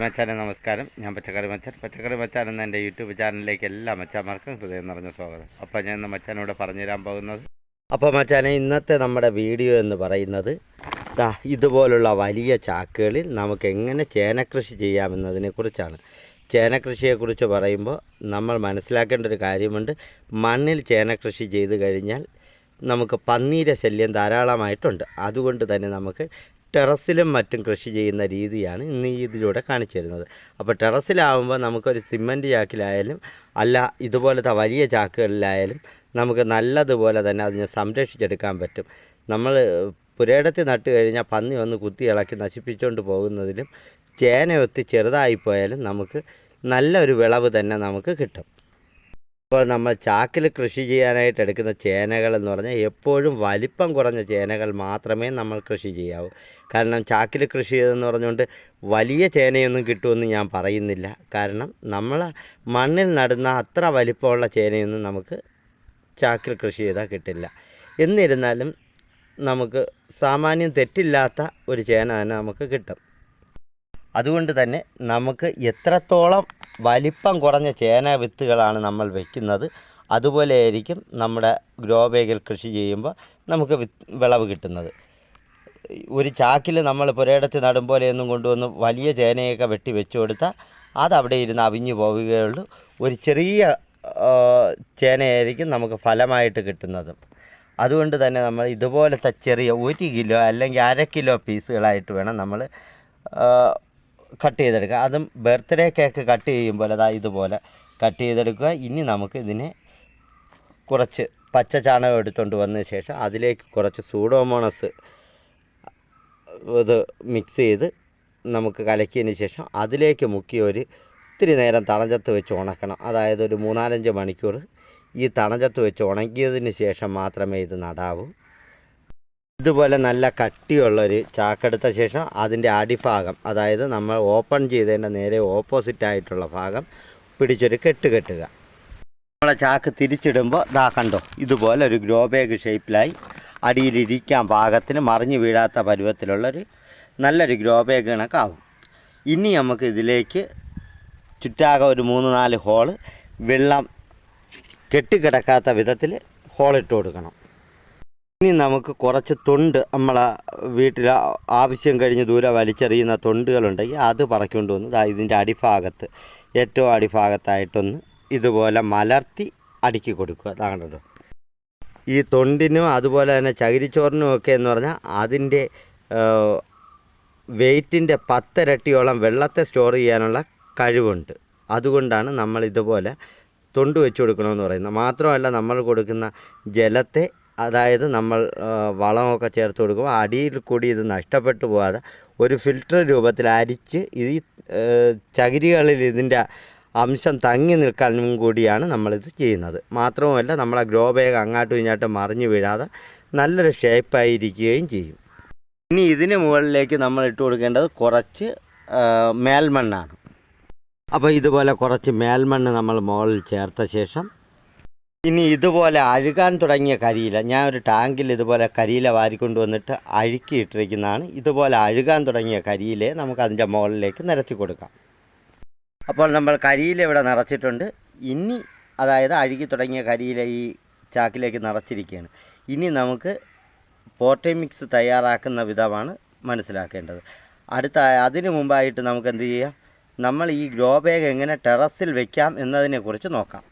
മച്ചാനെ നമസ്കാരം. ഞാൻ പച്ചക്കറി മച്ചാൻ. പച്ചക്കറി മച്ചാൻ എന്ന എന്റെ യൂട്യൂബ് ചാനലിലേക്ക് എല്ലാ മച്ചാന്മാർക്കും ഹൃദയം നിറഞ്ഞ സ്വാഗതം. അപ്പോൾ ഞാൻ ഇന്ന് മച്ചാനോട് പറഞ്ഞു തരാൻ പോകുന്നത്. അപ്പോൾ മച്ചാനെ ഇന്നത്തെ നമ്മുടെ വീഡിയോ എന്ന് പറയുന്നത് ദാ ഇതുപോലുള്ള വലിയ ചാക്കുകളിൽ നമുക്ക് എങ്ങനെ ചേനക്കൃഷി ചെയ്യാമെന്നതിനെ കുറിച്ചാണ്. ചേനക്കൃഷിയെക്കുറിച്ച് പറയുമ്പോൾ നമ്മൾ മനസ്സിലാക്കേണ്ട ഒരു കാര്യമുണ്ട്. മണ്ണിൽ ചേനക്കൃഷി ചെയ്ത് കഴിഞ്ഞാൽ നമുക്ക് പന്നീര ശല്യം ധാരാളമായിട്ടുണ്ട്. അതുകൊണ്ട് തന്നെ നമുക്ക് ടെറസിലും മറ്റും കൃഷി ചെയ്യുന്ന രീതിയാണ് ഇന്ന് ഈ ഇതിലൂടെ കാണിച്ചു തരുന്നത്. അപ്പോൾ ടെറസിലാവുമ്പോൾ നമുക്കൊരു സിമന്റ് ചാക്കിലായാലും അല്ല ഇതുപോലത്തെ വലിയ ചാക്കുകളിലായാലും നമുക്ക് നല്ലതുപോലെ തന്നെ അതിനെ സംരക്ഷിച്ചെടുക്കാൻ പറ്റും. നമ്മൾ പുരയിടത്തിൽ നട്ട് കഴിഞ്ഞാൽ പന്നി വന്ന് കുത്തി ഇളക്കി നശിപ്പിച്ചുകൊണ്ട് പോകുന്നതിലും ചേനയൊത്തി ചെറുതായിപ്പോയാലും നമുക്ക് നല്ലൊരു വിളവ് തന്നെ നമുക്ക് കിട്ടും. ഇപ്പോൾ നമ്മൾ ചാക്കിൽ കൃഷി ചെയ്യാനായിട്ട് എടുക്കുന്ന ചേനകൾ എന്ന് പറഞ്ഞാൽ എപ്പോഴും വലിപ്പം കുറഞ്ഞ ചേനകൾ മാത്രമേ നമ്മൾ കൃഷി ചെയ്യാവൂ. കാരണം ചാക്കിൽ കൃഷി ചെയ്തെന്ന് പറഞ്ഞുകൊണ്ട് വലിയ ചേനയൊന്നും കിട്ടുമെന്ന് ഞാൻ പറയുന്നില്ല. കാരണം നമ്മൾ മണ്ണിൽ നടുന്ന അത്ര വലിപ്പമുള്ള ചേനയൊന്നും നമുക്ക് ചാക്കിൽ കൃഷി ചെയ്താൽ കിട്ടില്ല. എന്നിരുന്നാലും നമുക്ക് സാമാന്യം തെറ്റില്ലാത്ത ഒരു ചേന തന്നെ നമുക്ക് കിട്ടും. അതുകൊണ്ട് തന്നെ നമുക്ക് എത്രത്തോളം വലിപ്പം കുറഞ്ഞ ചേന വിത്തുകളാണ് നമ്മൾ വയ്ക്കുന്നത് അതുപോലെ ആയിരിക്കും നമ്മുടെ ഗ്രോ ബാഗിൽ കൃഷി ചെയ്യുമ്പോൾ നമുക്ക് വിളവ് കിട്ടുന്നത്. ഒരു ചാക്കിൽ നമ്മൾ പുരയിടത്ത് നടും പോലെയൊന്നും കൊണ്ടുവന്ന് വലിയ ചേനയൊക്കെ വെട്ടി വെച്ചു കൊടുത്താൽ അതവിടെ ഇരുന്ന് അവിഞ്ഞു പോവുകയുള്ളൂ. ഒരു ചെറിയ ചേനയായിരിക്കും നമുക്ക് ഫലമായിട്ട് കിട്ടുന്നത്. അതുകൊണ്ട് തന്നെ നമ്മൾ ഇതുപോലത്തെ ചെറിയ ഒരു കിലോ അല്ലെങ്കിൽ അര കിലോ പീസുകളായിട്ട് വേണം നമ്മൾ കട്ട് ചെയ്തെടുക്കുക. അതും ബർത്ത്ഡേ കേക്ക് കട്ട് ചെയ്യുമ്പോൾ അതാ ഇതുപോലെ കട്ട് ചെയ്തെടുക്കുക. ഇനി നമുക്ക് ഇതിനെ കുറച്ച് പച്ച ചാണകം എടുത്തുകൊണ്ട് വന്ന ശേഷം അതിലേക്ക് കുറച്ച് സൂഡോമോണസ് ഇത് മിക്സ് ചെയ്ത് നമുക്ക് കലക്കിയതിന് ശേഷം അതിലേക്ക് മുക്കി ഒരു ഒത്തിരി നേരം തണഞ്ചത്ത് വെച്ച് ഉണക്കണം. അതായത് ഒരു മൂന്നാലഞ്ച് മണിക്കൂർ ഈ തണഞ്ചത്ത് വെച്ച് ഉണങ്ങിയതിന് ശേഷം മാത്രമേ ഇത് നടാവൂ. ഇതുപോലെ നല്ല കട്ടിയുള്ളൊരു ചാക്കെടുത്ത ശേഷം അതിന്റെ അടിഭാഗം അതായത് നമ്മൾ ഓപ്പൺ ചെയ്തതിന്റെ നേരെ ഓപ്പോസിറ്റ് ആയിട്ടുള്ള ഭാഗം പിടിച്ചൊരു കെട്ട് കെട്ടുക. നമ്മളെ ചാക്ക് തിരിച്ചിടുമ്പോൾ ദാ കണ്ടോ ഇതുപോലെ ഒരു ഗ്രോ ബാഗ് ഷേപ്പിലായി അടിയിലിരിക്കാൻ പാകത്തിന് മറിഞ്ഞു വീഴാത്ത പരുവത്തിലുള്ളൊരു നല്ലൊരു ഗ്രോ ബാഗ് കണക്കാവും. ഇനി നമുക്ക് ഇതിലേക്ക് ചുറ്റാകെ ഒരു മൂന്ന് നാല് ഹോൾ വെള്ളം കെട്ടിക്കിടക്കാത്ത വിധത്തിൽ ഹോളിട്ട് കൊടുക്കണം. ഇനി നമുക്ക് കുറച്ച് തൊണ്ട് നമ്മളെ വീട്ടിൽ ആവശ്യം കഴിഞ്ഞ് ദൂരെ വലിച്ചെറിയുന്ന തൊണ്ടുകളുണ്ടെങ്കിൽ അത് പറക്കൊണ്ട് വന്ന്. ഇതിന്റെ അടിഭാഗത്ത് ഏറ്റവും അടിഭാഗത്തായിട്ടൊന്ന് ഇതുപോലെ മലർത്തി അടുക്കി കൊടുക്കുക. താങ്കളുടെ ഈ തൊണ്ടിനും അതുപോലെ തന്നെ ചകിരിച്ചോറിനും ഒക്കെ എന്ന് പറഞ്ഞാൽ അതിന്റെ വെയിറ്റിന്റെ പത്തിരട്ടിയോളം വെള്ളത്തെ സ്റ്റോർ ചെയ്യാനുള്ള കഴിവുണ്ട്. അതുകൊണ്ടാണ് നമ്മൾ ഇതുപോലെ തൊണ്ട് വെച്ച് കൊടുക്കണമെന്ന് പറയുന്നത്. മാത്രമല്ല നമ്മൾ കൊടുക്കുന്ന ജലത്തെ അതായത് നമ്മൾ വളമൊക്കെ ചേർത്ത് കൊടുക്കുമ്പോൾ അടിയിൽ കൂടി ഇത് നഷ്ടപ്പെട്ടു പോകാതെ ഒരു ഫിൽറ്റർ രൂപത്തിൽ അരിച്ച് ഈ ചകിരികളിൽ ഇതിന്റെ അംശം തങ്ങി നിൽക്കാനും കൂടിയാണ് നമ്മളിത് ചെയ്യുന്നത്. മാത്രവുമല്ല നമ്മളെ ഗ്രോ ബാഗ് അങ്ങോട്ടും ഇങ്ങോട്ടും മറിഞ്ഞു വീഴാതെ നല്ലൊരു ഷേപ്പായിരിക്കുകയും ചെയ്യും. ഇനി ഇതിന് മുകളിലേക്ക് നമ്മൾ ഇട്ട് കൊടുക്കേണ്ടത് കുറച്ച് മേൽമണ്ണാണ്. അപ്പോൾ ഇതുപോലെ കുറച്ച് മേൽമണ്ണ് നമ്മൾ മുകളിൽ ചേർത്ത ശേഷം ഇനി ഇതുപോലെ അഴുകാൻ തുടങ്ങിയ കരിയില ഞാൻ ഒരു ടാങ്കിൽ ഇതുപോലെ കരിയില വാരിക്കൊണ്ട് വന്നിട്ട് അഴുക്കിയിട്ടിരിക്കുന്നതാണ് ഇതുപോലെ അഴുകാൻ തുടങ്ങിയ കരിയിലെ നമുക്ക് അതിന്റെ മുകളിലേക്ക് നിരത്തി കൊടുക്കാം. അപ്പോൾ നമ്മൾ കരിയില ഇവിടെ നിറച്ചിട്ടുണ്ട്. ഇനി അതായത് അഴുകി തുടങ്ങിയ കരിയില ഈ ചാക്കിലേക്ക് നിറച്ചിരിക്കുകയാണ്. ഇനി നമുക്ക് പോർട്ടേ മിക്സ് തയ്യാറാക്കുന്ന വിധമാണ് മനസ്സിലാക്കേണ്ടത്. അടുത്ത അതിനു മുമ്പായിട്ട് നമുക്ക് എന്ത് ചെയ്യാം? നമ്മൾ ഈ ഗ്രോ ബാഗ് എങ്ങനെ ടെറസിൽ വെക്കാം എന്നതിനെക്കുറിച്ച് നോക്കാം.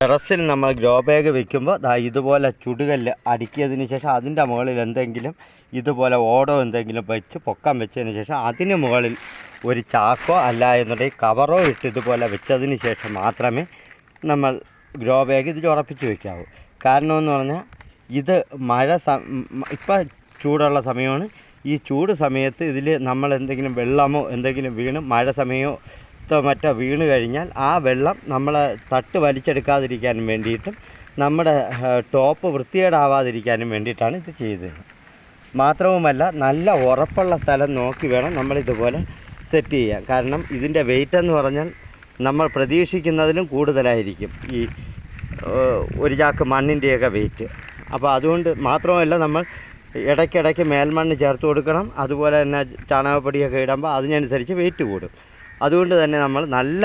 ടെറസിൽ നമ്മൾ ഗ്രോ ബാഗ് വെക്കുമ്പോൾ ദാ ഇതുപോലെ ചുടുകല്ല് അടുക്കിയതിന് ശേഷം അതിന്റെ മുകളിൽ എന്തെങ്കിലും ഇതുപോലെ ഓടോ എന്തെങ്കിലും വെച്ച് പൊക്കം വെച്ചതിന് ശേഷം അതിന് മുകളിൽ ഒരു ചാക്കോ അല്ല എന്നുണ്ടെങ്കിൽ കവറോ ഇട്ട് ഇതുപോലെ വെച്ചതിന് ശേഷം മാത്രമേ നമ്മൾ ഗ്രോ ബാഗ് ഇതിൽ ഉറപ്പിച്ച് വയ്ക്കാവൂ. കാരണം എന്ന് പറഞ്ഞാൽ ഇത് മഴ സ ഇപ്പം ചൂടുള്ള സമയമാണ്. ഈ ചൂട് സമയത്ത് ഇതിൽ നമ്മൾ എന്തെങ്കിലും വെള്ളമോ എന്തെങ്കിലും വീണ് മഴ സമയമോ ത്തോ മറ്റോ വീണ് കഴിഞ്ഞാൽ ആ വെള്ളം നമ്മളെ തട്ട് വലിച്ചെടുക്കാതിരിക്കാനും വേണ്ടിയിട്ടും നമ്മുടെ ടോപ്പ് വൃത്തികേടാവാതിരിക്കാനും വേണ്ടിയിട്ടാണ് ഇത് ചെയ്തത്. മാത്രവുമല്ല നല്ല ഉറപ്പുള്ള സ്ഥലം നോക്കി വേണം നമ്മളിതുപോലെ സെറ്റ് ചെയ്യാൻ. കാരണം ഇതിന്റെ വെയിറ്റ് എന്ന് പറഞ്ഞാൽ നമ്മൾ പ്രതീക്ഷിക്കുന്നതിലും കൂടുതലായിരിക്കും ഈ ഒരു ചാക്ക് മണ്ണിന്റെയൊക്കെ വെയിറ്റ്. അപ്പോൾ അതുകൊണ്ട് മാത്രമല്ല നമ്മൾ ഇടയ്ക്കിടയ്ക്ക് മേൽമണ്ണ് ചേർത്ത് കൊടുക്കണം. അതുപോലെ തന്നെ ചാണകപ്പൊടിയൊക്കെ ഇടുമ്പോൾ അതിനനുസരിച്ച് വെയിറ്റ് കൂടും. അതുകൊണ്ട് തന്നെ നമ്മൾ നല്ല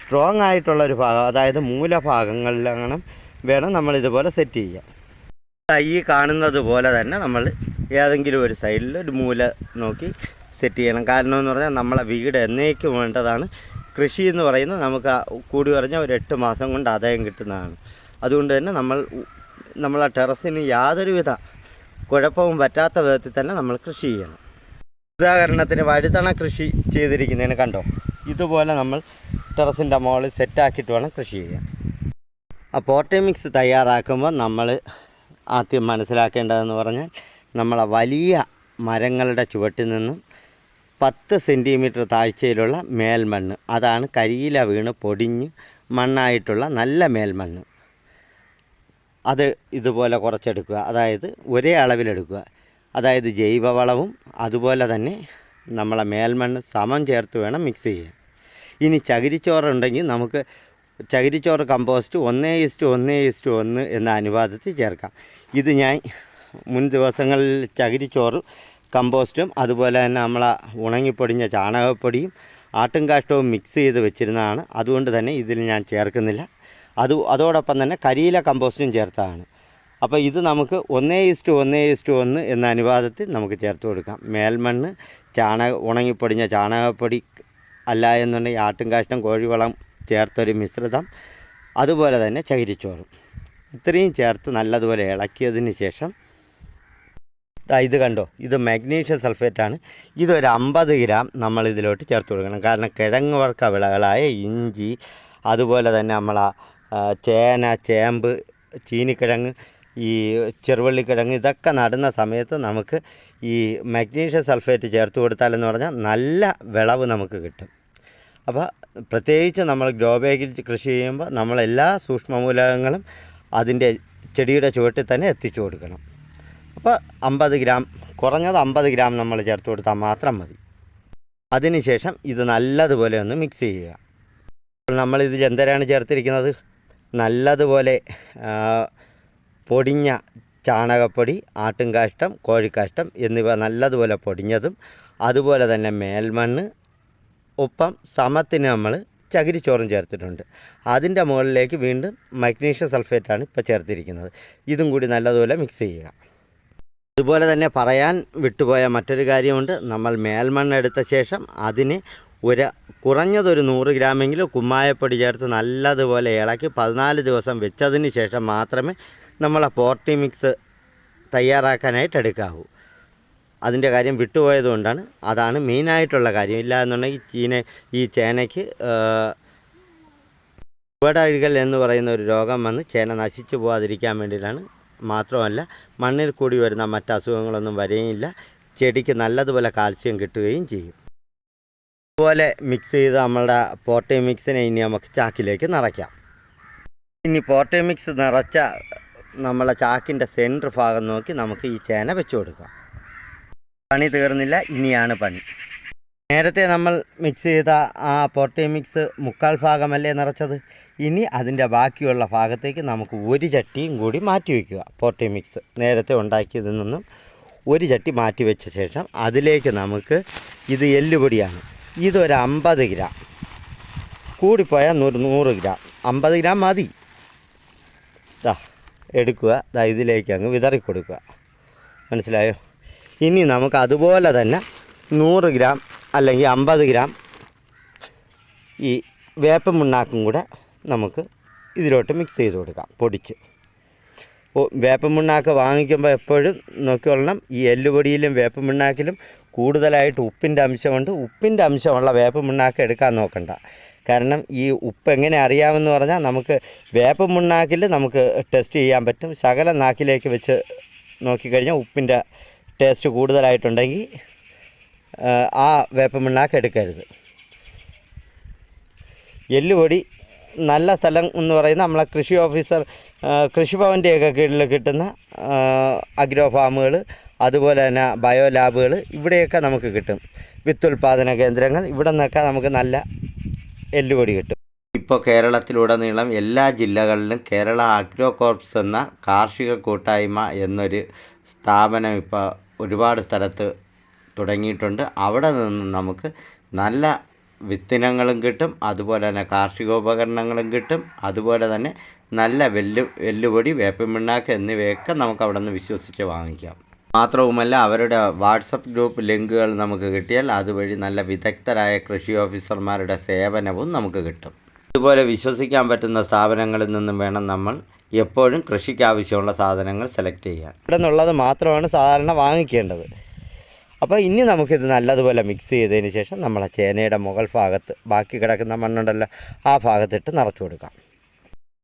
സ്ട്രോങ് ആയിട്ടുള്ള ഒരു ഭാഗം അതായത് മൂലഭാഗങ്ങളിലാണ് വേണം നമ്മൾ ഇതുപോലെ സെറ്റ് ചെയ്യുക ഈ കാണുന്നത് പോലെ തന്നെ നമ്മൾ ഏതെങ്കിലും ഒരു സൈഡിൽ ഒരു മൂല നോക്കി സെറ്റ് ചെയ്യണം. കാരണം എന്ന് പറഞ്ഞാൽ നമ്മളെ വീട് എന്നേക്കും വേണ്ടതാണ്. കൃഷി എന്ന് പറയുന്നത് നമുക്ക് കൂടി പറഞ്ഞാൽ ഒരു എട്ട് മാസം കൊണ്ട് ആദായം കിട്ടുന്നതാണ്. അതുകൊണ്ട് തന്നെ നമ്മൾ നമ്മളെ ടെറസിന് യാതൊരുവിധ കുഴപ്പവും പറ്റാത്ത വിധത്തിൽ തന്നെ നമ്മൾ കൃഷി ചെയ്യണം. ഉദാഹരണത്തിന് വഴുതണ കൃഷി ചെയ്തിരിക്കുന്നതിന് കണ്ടോ? ഇതുപോലെ നമ്മൾ ടെറസിന്റെ മുകളിൽ സെറ്റാക്കിയിട്ട് വേണം കൃഷി ചെയ്യാൻ. ആ പോട്ടി മിക്സ് തയ്യാറാക്കുമ്പോൾ നമ്മൾ ആദ്യം മനസ്സിലാക്കേണ്ടതെന്ന് പറഞ്ഞാൽ നമ്മളെ വലിയ മരങ്ങളുടെ ചുവട്ടിൽ നിന്നും പത്ത് സെന്റിമീറ്റർ താഴ്ചയിലുള്ള മേൽമണ്ണ് അതാണ് കരിയില വീണ് പൊടിഞ്ഞ് മണ്ണായിട്ടുള്ള നല്ല മേൽമണ്ണ്. അത് ഇതുപോലെ കുറച്ചെടുക്കുക അതായത് ഒരേ അളവിലെടുക്കുക. അതായത് ജൈവവളവും അതുപോലെ തന്നെ നമ്മളെ മേൽമണ്ണ് സമം ചേർത്ത് വേണം മിക്സ് ചെയ്യാൻ. ഇനി ചകിരിച്ചോറുണ്ടെങ്കിൽ നമുക്ക് ചകിരിച്ചോറ് കമ്പോസ്റ്റ് ഒന്നേ ഇസ്റ്റു ഒന്നേ ഇസ്റ്റു ഒന്ന് എന്ന അനുപാതത്തിൽ ചേർക്കാം. ഇത് ഞാൻ മുൻ ദിവസങ്ങളിൽ ചകിരിച്ചോറ് കമ്പോസ്റ്റും അതുപോലെ തന്നെ നമ്മളെ ഉണങ്ങിപ്പൊടിഞ്ഞ ചാണകപ്പൊടിയും ആട്ടുംകാഷ്ടവും മിക്സ് ചെയ്ത് വെച്ചിരുന്നതാണ്. അതുകൊണ്ട് തന്നെ ഇതിൽ ഞാൻ ചേർക്കുന്നില്ല. അത് അതോടൊപ്പം തന്നെ കരിയില കമ്പോസ്റ്റും ചേർത്താണ്. അപ്പോൾ ഇത് നമുക്ക് ഒന്നേ ഇസ്റ്റു ഒന്നേ ഇസ്റ്റു ഒന്ന് എന്ന അനുപാതത്തിൽ നമുക്ക് ചേർത്ത് കൊടുക്കാം. മേൽമണ്ണ് ചാണക ഉണങ്ങിപ്പൊടിഞ്ഞ ചാണകപ്പൊടി അല്ല എന്നുണ്ടെങ്കിൽ ആട്ടും കാഷ്ടം കോഴിവളം ചേർത്തൊരു മിശ്രിതം അതുപോലെ തന്നെ ചകിരിച്ചോറും. ഇത്രയും ചേർത്ത് നല്ലതുപോലെ ഇളക്കിയതിന് ശേഷം ഇത് കണ്ടോ? ഇത് മാഗ്നീഷ്യം സൾഫേറ്റാണ് ഇതൊരു അമ്പത് ഗ്രാം നമ്മൾ ഇതിലോട്ട് ചേർത്ത് കൊടുക്കണം. കാരണം കിഴങ്ങ് വർക്ക വിളകളായ ഇഞ്ചി അതുപോലെ തന്നെ നമ്മളാ ചേന ചേമ്പ് ചീനിക്കിഴങ്ങ് ഈ ചെറുവള്ളിക്കിഴങ്ങ് ഇതൊക്കെ നടുന്ന സമയത്ത് നമുക്ക് ഈ മാഗ്നീഷ്യം സൾഫേറ്റ് ചേർത്ത് കൊടുത്താലെന്ന് പറഞ്ഞാൽ നല്ല വിളവ് നമുക്ക് കിട്ടും. അപ്പോൾ പ്രത്യേകിച്ച് നമ്മൾ ഗ്രോ ബാഗിൽ കൃഷി ചെയ്യുമ്പോൾ നമ്മളെല്ലാ സൂക്ഷ്മമൂലകങ്ങളും അതിന്റെ ചെടിയുടെ ചുവട്ടിൽ തന്നെ എത്തിച്ചു കൊടുക്കണം. അപ്പോൾ അമ്പത് ഗ്രാം കുറഞ്ഞത് അമ്പത് ഗ്രാം നമ്മൾ ചേർത്ത് കൊടുത്താൽ മാത്രം മതി. അതിനുശേഷം ഇത് നല്ലതുപോലെ ഒന്ന് മിക്സ് ചെയ്യുക. നമ്മളിതിൽ എന്തരാണ് ചേർത്തിരിക്കുന്നത്? നല്ലതുപോലെ പൊടിഞ്ഞ ചാണകപ്പൊടി ആട്ടുംകാഷ്ടം കോഴിക്കാഷ്ടം എന്നിവ നല്ലതുപോലെ പൊടിഞ്ഞതും അതുപോലെ തന്നെ മേൽമണ്ണ് ഒപ്പം സമത്തിന് നമ്മൾ ചകിരിച്ചോറും ചേർത്തിട്ടുണ്ട്. അതിന്റെ മുകളിലേക്ക് വീണ്ടും മഗ്നീഷ്യം സൾഫേറ്റാണ് ഇപ്പോൾ ചേർത്തിരിക്കുന്നത്. ഇതും കൂടി നല്ലതുപോലെ മിക്സ് ചെയ്യുക. അതുപോലെ തന്നെ പറയാൻ വിട്ടുപോയ മറ്റൊരു കാര്യമുണ്ട്. നമ്മൾ മേൽമണ്ണ് എടുത്ത ശേഷം അതിന് ഒരു കുറഞ്ഞതൊരു നൂറ് ഗ്രാമെങ്കിലും കുമ്മായപ്പൊടി ചേർത്ത് നല്ലതുപോലെ ഇളക്കി പതിനാല് ദിവസം വെച്ചതിന് ശേഷം മാത്രമേ നമ്മളെ പോർട്ടി മിക്സ് തയ്യാറാക്കാനായിട്ട് എടുക്കാവൂ. അതിന്റെ കാര്യം വിട്ടുപോയതുകൊണ്ടാണ് അതാണ് മെയിനായിട്ടുള്ള കാര്യം. ഇല്ല എന്നുണ്ടെങ്കിൽ ചീന ഈ ചേനയ്ക്ക് ചുവടഴുകൽ എന്ന് പറയുന്ന ഒരു രോഗം വന്ന് ചേന നശിച്ചു പോകാതിരിക്കാൻ വേണ്ടിയിട്ടാണ് മാത്രമല്ല മണ്ണിൽ കൂടി വരുന്ന മറ്റ് അസുഖങ്ങളൊന്നും വരികയില്ല. ചെടിക്ക് നല്ലതുപോലെ കാൽസ്യം കിട്ടുകയും ചെയ്യും. അതുപോലെ മിക്സ് ചെയ്ത് നമ്മളുടെ പോർട്ടി മിക്സിനെ ഇനി നമുക്ക് ചാക്കിലേക്ക് നിറയ്ക്കാം. ഇനി പോർട്ടി മിക്സ് നിറച്ച നമ്മളെ ചാക്കിന്റെ സെന്റർ ഭാഗം നോക്കി നമുക്ക് ഈ ചേന വെച്ചു കൊടുക്കാം. പണി തീർന്നില്ല ഇനിയാണ് പണി. നേരത്തെ നമ്മൾ മിക്സ് ചെയ്ത ആ പൊട്ടി മിക്സ് മുക്കാൽ ഭാഗമല്ലേ നിറച്ചത്? ഇനി അതിന്റെ ബാക്കിയുള്ള ഭാഗത്തേക്ക് നമുക്ക് ഒരു ചട്ടിയും കൂടി മാറ്റി വയ്ക്കുക പൊട്ടി മിക്സ് നേരത്തെ ഉണ്ടാക്കിയതിൽ നിന്നും ഒരു ചട്ടി മാറ്റി വെച്ച ശേഷം അതിലേക്ക് നമുക്ക് ഇത് എല്ലുപൊടിയാണ്. ഇതൊരു അമ്പത് ഗ്രാം. കൂടിപ്പോയാൽ നൂറ് നൂറ് ഗ്രാം. അമ്പത് ഗ്രാം മതി. ദാ. എടുക്കുക. ദാ ഇതിലേക്ക് അങ്ങ് വിതറി കൊടുക്കുക മനസ്സിലായോ? ഇനി നമുക്ക് അതുപോലെ തന്നെ നൂറ് ഗ്രാം അല്ലെങ്കിൽ അമ്പത് ഗ്രാം ഈ വേപ്പ മുണ്ണാക്കും കൂടെ നമുക്ക് ഇതിലോട്ട് മിക്സ് ചെയ്ത് കൊടുക്കാം പൊടിച്ച്. ഓ മുണ്ണാക്ക് വാങ്ങിക്കുമ്പോൾ എപ്പോഴും നോക്കിക്കൊള്ളണം. ഈ എല്ലുപൊടിയിലും വേപ്പ മുണ്ണാക്കിലും കൂടുതലായിട്ട് ഉപ്പിന്റെ അംശമുണ്ട്. ഉപ്പിന്റെ അംശമുള്ള വേപ്പ മുണ്ണാക്ക് എടുക്കാൻ നോക്കണ്ട. കാരണം ഈ ഉപ്പ് എങ്ങനെ അറിയാമെന്ന് പറഞ്ഞാൽ നമുക്ക് വേപ്പ മുണ്ണാക്കിൽ നമുക്ക് ടെസ്റ്റ് ചെയ്യാൻ പറ്റും. ശകല നാക്കിലേക്ക് വെച്ച് നോക്കിക്കഴിഞ്ഞാൽ ഉപ്പിന്റെ ടേസ്റ്റ് കൂടുതലായിട്ടുണ്ടെങ്കിൽ ആ, വേപ്പ് മുണ്ണാക്ക് എടുക്കരുത്. എല്ലുപൊടി നല്ല സ്ഥലം എന്ന് പറയുന്നത് നമ്മളെ കൃഷി ഓഫീസർ കൃഷിഭവന്റെയൊക്കെ കീഴിൽ കിട്ടുന്ന അഗ്രോ ഫാമുകൾ അതുപോലെ തന്നെ ബയോ ലാബുകൾ ഇവിടെയൊക്കെ നമുക്ക് കിട്ടും. വിത്തുൽപാദന കേന്ദ്രങ്ങൾ ഇവിടെ നിന്നൊക്കെ നമുക്ക് നല്ല എല്ലുപൊടി കിട്ടും. ഇപ്പോൾ കേരളത്തിലുടനീളം എല്ലാ ജില്ലകളിലും കേരള അഗ്രോ കോർപ്സ് എന്ന കാർഷിക കൂട്ടായ്മ എന്നൊരു സ്ഥാപനം ഇപ്പോൾ ഒരുപാട് സ്ഥലത്ത് തുടങ്ങിയിട്ടുണ്ട്. അവിടെ നിന്ന് നമുക്ക് നല്ല വിത്തിനങ്ങളും കിട്ടും അതുപോലെ തന്നെ കാർഷികോപകരണങ്ങളും കിട്ടും അതുപോലെ തന്നെ നല്ല വെല്ലു വെല്ലുപൊടി വേപ്പിൻ പിണ്ണാക്ക് എന്നിവയൊക്കെ നമുക്ക് അവിടെ നിന്ന് വിശ്വസിച്ച് വാങ്ങിക്കാം. മാത്രവുമല്ല അവരുടെ വാട്സപ്പ് ഗ്രൂപ്പ് ലിങ്കുകൾ നമുക്ക് കിട്ടിയാൽ അതുവഴി നല്ല വിദഗ്ധരായ കൃഷി ഓഫീസർമാരുടെ സേവനവും നമുക്ക് കിട്ടും. ഇതുപോലെ വിശ്വസിക്കാൻ പറ്റുന്ന സ്ഥാപനങ്ങളിൽ നിന്നും വേണം നമ്മൾ എപ്പോഴും കൃഷിക്ക് ആവശ്യമുള്ള സാധനങ്ങൾ സെലക്ട് ചെയ്യാൻ. ഇവിടെ നിന്നുള്ളത് മാത്രമാണ് സാധാരണ വാങ്ങിക്കേണ്ടത്. അപ്പോൾ ഇനി നമുക്കിത് നല്ലതുപോലെ മിക്സ് ചെയ്തതിന് ശേഷം നമ്മളെ ചേനയുടെ മുകൾ ഭാഗത്ത് ബാക്കി കിടക്കുന്ന മണ്ണുണ്ടല്ലോ ആ ഭാഗത്തിട്ട് നിറച്ചു കൊടുക്കാം.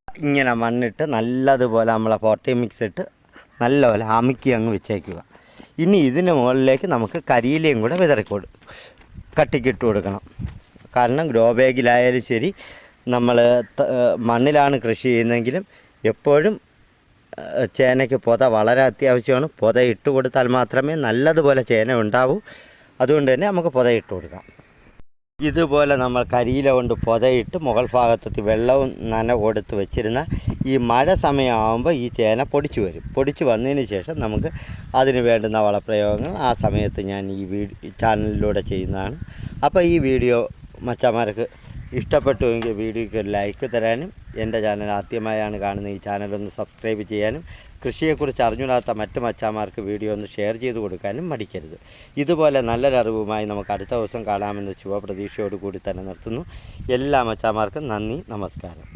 ഇങ്ങനെ മണ്ണിട്ട് നല്ലതുപോലെ നമ്മളെ പോട്ടി മിക്സ് ഇട്ട് നല്ലപോലെ അമുക്കി അങ്ങ് വെച്ചേക്കുക. ഇനി ഇതിന് മുകളിലേക്ക് നമുക്ക് കരിയിലയും കൂടെ വിതറിക്കൊടു കട്ടിക്കിട്ട് കൊടുക്കണം. കാരണം ഗ്രോ ബാഗിലായാലും ശരി നമ്മൾ മണ്ണിലാണ് കൃഷി ചെയ്യുന്നതെങ്കിലും എപ്പോഴും ചേനയ്ക്ക് പൊത വളരെ അത്യാവശ്യമാണ്. പൊത ഇട്ട് കൊടുത്താൽ മാത്രമേ നല്ലതുപോലെ ചേന ഉണ്ടാവൂ. അതുകൊണ്ട് തന്നെ നമുക്ക് പൊത ഇട്ട് കൊടുക്കാം. ഇതുപോലെ നമ്മൾ കരിയില കൊണ്ട് പൊതയിട്ട് മുകൾ ഭാഗത്തെത്തി വെള്ളവും നന കൊടുത്ത് വെച്ചിരുന്ന ഈ മഴ സമയമാകുമ്പോൾ ഈ ചേന പൊടിച്ചു വരും. പൊടിച്ചു വന്നതിന് ശേഷം നമുക്ക് അതിന് വേണ്ടുന്ന വളപ്രയോഗങ്ങൾ ആ സമയത്ത് ഞാൻ ഈ വീഡിയോ ചാനലിലൂടെ ചെയ്യുന്നതാണ്. അപ്പോൾ ഈ വീഡിയോ മച്ചന്മാർക്ക് ഇഷ്ടപ്പെട്ടുവെങ്കിൽ വീഡിയോയ്ക്ക് ഒരു ലൈക്ക് തരാനും എന്റെ ചാനൽ ആദ്യമായാണ് കാണുന്നത് ഈ ചാനലൊന്ന് സബ്സ്ക്രൈബ് ചെയ്യാനും കൃഷിയെക്കുറിച്ച് അറിഞ്ഞൂടാത്ത മറ്റു മച്ചാമാർക്ക് വീഡിയോ ഒന്ന് ഷെയർ ചെയ്ത് കൊടുക്കാനും മടിക്കരുത്. ഇതുപോലെ നല്ലൊരറിവുമായി നമുക്ക് അടുത്ത ദിവസം കാണാമെന്ന് ശുഭപ്രതീക്ഷയോടുകൂടി തന്നെ നിർത്തുന്നു. എല്ലാ മച്ചാമാർക്കും നന്ദി നമസ്കാരം.